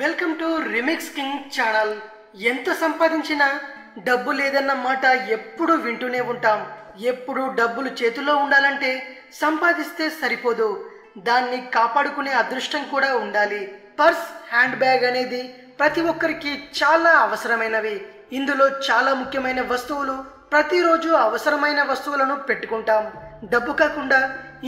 Welcome to remix king channel. ఎంత సంపాదించినా డబ్బు లేదన్న మాట ఎప్పుడు వింటూనే ఉంటాం. ఎప్పుడు డబ్బులు చేతిలో ఉండాలంటే సంపాదిస్తే సరిపోదు. దాన్ని కాపాడుకునే అదృష్టం కూడా ఉండాలి. పర్స్ హ్యాండ్ బ్యాగ్ అనేది ప్రతి ఒక్కరికి చాలా అవసరమైనవి. ఇందులో చాలా ముఖ్యమైన వస్తువులు ప్రతిరోజు అవసరమైన వస్తువులను పెట్టుకుంటాం. డబ్బు కాకుండా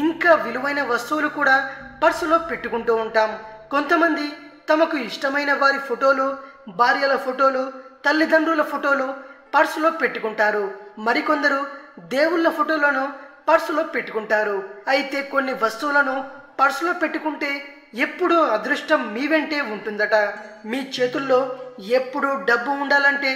ఇంకా విలువైన వస్తువులు కూడా పర్సులో పెట్టుకుంటూ ఉంటాం. కొంతమంది తమకు ఇష్టమైన వారి ఫోటోలు భార్యల ఫోటోలు తల్లిదండ్రుల ఫోటోలు పర్సులో పెట్టుకుంటారు. మరికొందరు దేవుళ్ళ ఫోటోలను పర్సులో పెట్టుకుంటారు. అయితే కొన్ని వస్తువులను పర్సులో పెట్టుకుంటే ఎప్పుడూ అదృష్టం మీ వెంటే ఉంటుందట. మీ చేతుల్లో ఎప్పుడు డబ్బు ఉండాలంటే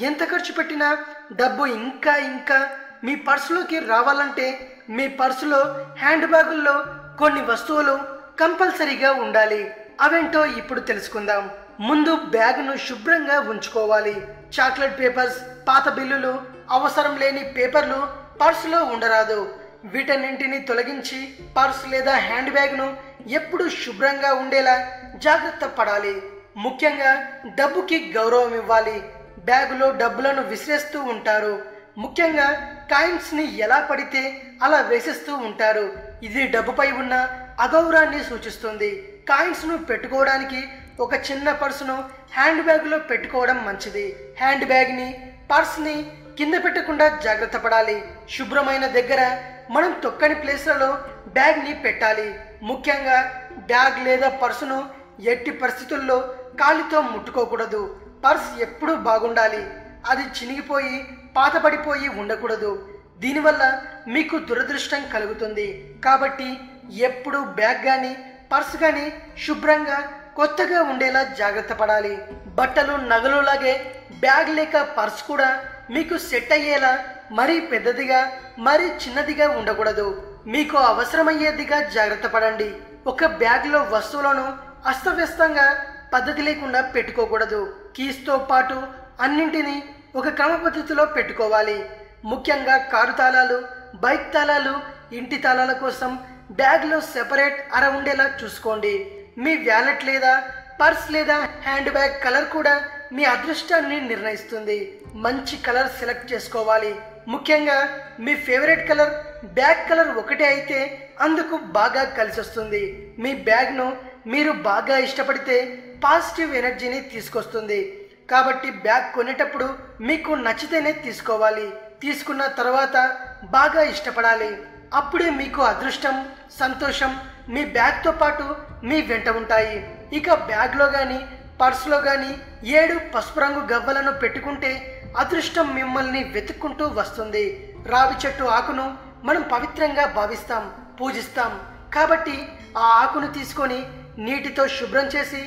ఎంత ఖర్చు పెట్టినా డబ్బు ఇంకా ఇంకా మీ పర్సులోకి రావాలంటే మీ పర్సులో హ్యాండ్ బ్యాగుల్లో కొన్ని వస్తువులు కంపల్సరీగా ఉండాలి. అవేంటో ఇప్పుడు తెలుసుకుందాం. ముందు బ్యాగ్ను శుభ్రంగా ఉంచుకోవాలి. చాక్లెట్ పేపర్స్ పాత బిల్లులు అవసరం లేని పేపర్లు పర్సులో ఉండరాదు. వీటన్నింటిని తొలగించి పర్స్ లేదా హ్యాండ్ బ్యాగ్ను ఎప్పుడు శుభ్రంగా ఉండేలా జాగ్రత్త పడాలి. ముఖ్యంగా డబ్బుకి గౌరవం ఇవ్వాలి. బ్యాగులో డబ్బులను విసిరేస్తూ ఉంటారు. ముఖ్యంగా కాయిన్స్ని ఎలా పడితే అలా వేసేస్తూ ఉంటారు. ఇది డబ్బుపై ఉన్న అగౌరవాన్ని సూచిస్తుంది. కాయిన్స్ను పెట్టుకోవడానికి ఒక చిన్న పర్సును హ్యాండ్ బ్యాగ్లో పెట్టుకోవడం మంచిది. హ్యాండ్ బ్యాగ్ని పర్స్ని కింద పెట్టకుండా జాగ్రత్త పడాలి. శుభ్రమైన దగ్గర మనం తొక్కని ప్లేస్లలో బ్యాగ్ని పెట్టాలి. ముఖ్యంగా బ్యాగ్ లేదా పర్సును ఎట్టి పరిస్థితుల్లో కాలితో ముట్టుకోకూడదు. పర్స్ ఎప్పుడూ బాగుండాలి. అది చినిగిపోయి పాతపడిపోయి ఉండకూడదు. దీనివల్ల మీకు దురదృష్టం కలుగుతుంది. కాబట్టి ఎప్పుడు బ్యాగ్ కానీ పర్స్ కానీ శుభ్రంగా కొత్తగా ఉండేలా జాగ్రత్త పడాలి. బట్టలు నగలులాగే బ్యాగ్ లేక పర్స్ కూడా మీకు సెట్ అయ్యేలా మరీ పెద్దదిగా మరీ చిన్నదిగా ఉండకూడదు. మీకు అవసరమయ్యేదిగా జాగ్రత్త పడండి. ఒక బ్యాగ్లో వస్తువులను అస్తవ్యస్తంగా పద్ధతి లేకుండా పెట్టుకోకూడదు. కీస్తో పాటు అన్నింటినీ ఒక క్రమ పద్ధతిలో పెట్టుకోవాలి. ముఖ్యంగా కారు తాళాలు బైక్ తాళాలు ఇంటి తాళాల కోసం బ్యాగ్లో సెపరేట్ అర ఉండేలా చూసుకోండి. మీ వ్యాలెట్ లేదా పర్స్ లేదా హ్యాండ్ బ్యాగ్ కలర్ కూడా మీ అదృష్టాన్ని నిర్ణయిస్తుంది. మంచి కలర్ సెలెక్ట్ చేసుకోవాలి. ముఖ్యంగా మీ ఫేవరెట్ కలర్ బ్యాగ్ కలర్ ఒకటే అయితే అందుకు బాగా కలిసి వస్తుంది మీ బ్యాగ్ను మీరు బాగా ఇష్టపడితే పాజిటివ్ ఎనర్జీని తీసుకొస్తుంది. కాబట్టి బ్యాగ్ కొనేటప్పుడు మీకు నచ్చితేనే తీసుకోవాలి. తీసుకున్న తర్వాత బాగా ఇష్టపడాలి. అప్పుడే మీకు అదృష్టం సంతోషం మీ బ్యాగ్తో పాటు మీ వెంట ఉంటాయి. ఇక బ్యాగ్లో కానీ పర్సులో కానీ ఏడు పసుపు రంగు గవ్వలను పెట్టుకుంటే అదృష్టం మిమ్మల్ని వెతుక్కుంటూ వస్తుంది. రావి చెట్టు ఆకును మనం పవిత్రంగా భావిస్తాం పూజిస్తాం. కాబట్టి ఆ ఆకును తీసుకొని నీటితో శుభ్రం చేసి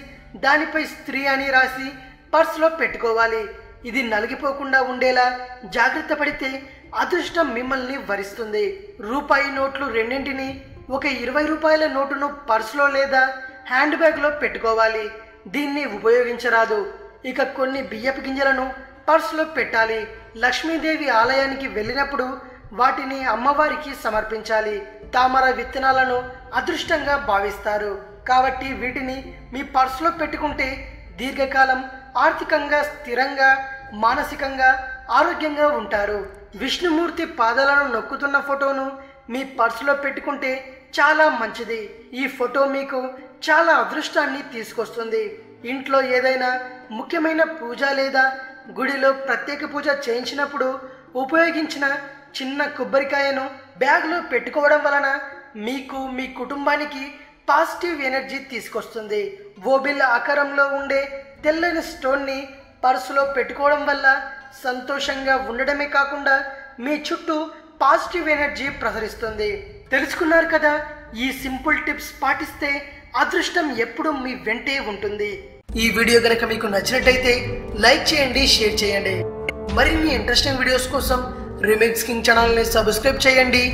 దానిపై స్త్రీ అని రాసి పర్సులో పెట్టుకోవాలి. ఇది నలిగిపోకుండా ఉండేలా జాగ్రత్త పడితే అదృష్టం మిమ్మల్ని వరిస్తుంది. రూపాయి నోట్లు రెండింటిని ఒక ఇరవై రూపాయల నోటును పర్సులో లేదా హ్యాండ్ బ్యాగ్లో పెట్టుకోవాలి. దీన్ని ఉపయోగించరాదు. ఇక కొన్ని బియ్యపు గింజలను పర్సులో పెట్టాలి. లక్ష్మీదేవి ఆలయానికి వెళ్ళినప్పుడు వాటిని అమ్మవారికి సమర్పించాలి. తామర విత్తనాలను అదృష్టంగా భావిస్తారు. కాబట్టి వీటిని మీ పర్సులో పెట్టుకుంటే దీర్ఘకాలం ఆర్థికంగా స్థిరంగా మానసికంగా ఆరోగ్యంగా ఉంటారు. విష్ణుమూర్తి పాదాలను నొక్కుతున్న ఫోటోను మీ పర్సులో పెట్టుకుంటే చాలా మంచిది. ఈ ఫోటో మీకు చాలా అదృష్టాన్ని తీసుకొస్తుంది. ఇంట్లో ఏదైనా ముఖ్యమైన పూజ లేదా గుడిలో ప్రత్యేక పూజ చేయించినప్పుడు ఉపయోగించిన చిన్న కొబ్బరికాయను బ్యాగ్లో పెట్టుకోవడం వలన మీకు మీ కుటుంబానికి పాజిటివ్ ఎనర్జీ తీసుకొస్తుంది. ఓబిల్ ఆకారంలో ఉండే తెల్లని స్టోన్ని పర్సులో పెట్టుకోవడం వల్ల సంతోషంగా ఉండడమే కాకుండా మీ చుట్టూ పాజిటివ్ ఎనర్జీ ప్రసరిస్తుంది. తెలుసుకున్నారు కదా ఈ సింపుల్ టిప్స్ పాటిస్తే అదృష్టం ఎప్పుడూ మీ వెంటే ఉంటుంది. ఈ వీడియో కనుక మీకు నచ్చినట్టయితే లైక్ చేయండి షేర్ చేయండి. మరిన్ని ఇంట్రెస్టింగ్ వీడియోస్ కోసం రిమిక్స్ కింగ్ ఛానల్ని సబ్స్క్రైబ్ చేయండి.